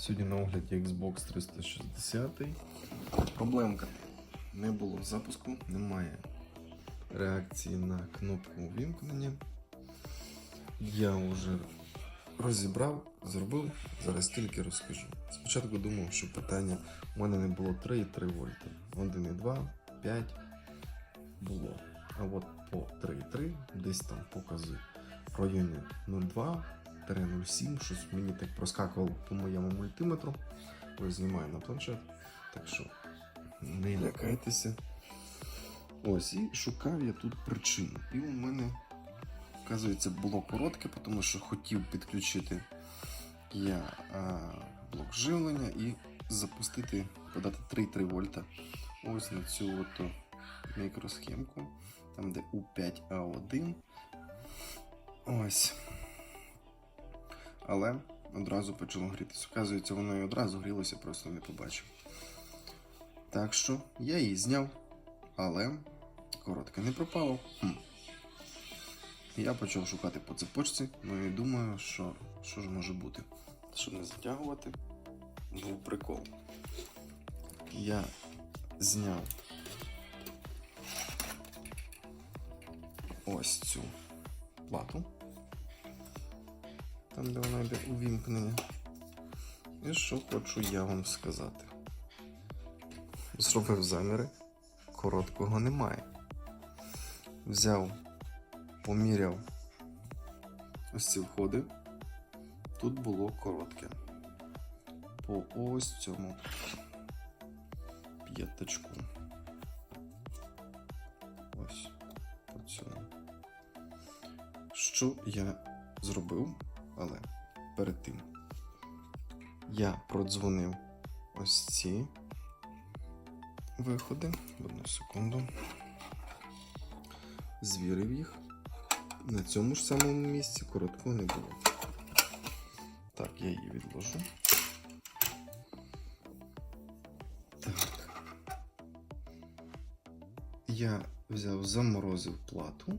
Сьогодні на огляді Xbox 360. Проблемка. Не було запуску, немає реакції на кнопку увімкнення. Я вже розібрав, зробив, зараз тільки розкажу. Спочатку думав, що питання у мене не було 3,3 вольта. 1,2, 5 було. А от по 3,3 десь там показує в районі 0,2 07, щось мені так проскакувало по моєму мультиметру. Ось знімаю на планшет. Так що не лякайтеся. Ось, і шукав я тут причину. І у мене, вказується, було коротке, тому що хотів підключити я а, блок живлення і запустити, подати 3,3 вольта. Ось на цю от мікросхемку, там де U5A1. Ось. Але одразу почало грітися. Оказується, воно і одразу грілося, просто не побачив. Так що я її зняв, але коротке не пропало. Хм. Я почав шукати по цепочці, ну і думаю, що, що ж може бути. Щоб не затягувати, був прикол. Я зняв ось цю плату там, де вона йде увімкнення. І що хочу я вам сказати. Зробив заміри, короткого немає. Взяв, поміряв ось ці входи. Тут було коротке. По ось цьому п'ятачку. Ось по цьому. Що я зробив? Але перед тим я продзвонив ось ці виходи. Одну секунду. Звірив їх. На цьому ж самому місці короткого не було. Так, я її відложу. Так. Я взяв, заморозив плату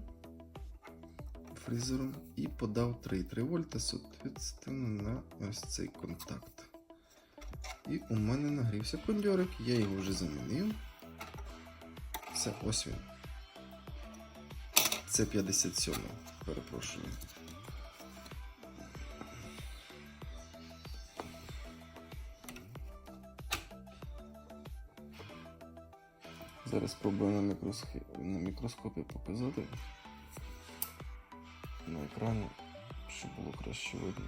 фрізером і подав 3,3 вольта, соответственно, на ось цей контакт. І у мене нагрівся кондьорик, я його вже замінив. Це ось він. Це 57 перепрошую. Зараз спробую на мікроскопі показати на екрані, щоб було краще видно.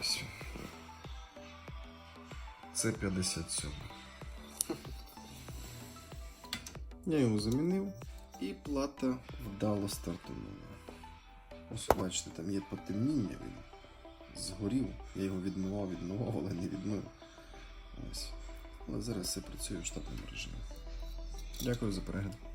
Ось. Це 57. Я його замінив і плата вдало стартувала. Ось бачите, там є потемніння, він згорів. Я його відмивав, відмивав, але не відмив. Ось. Але зараз все працює в штатному режимі. Дякую за перегляд.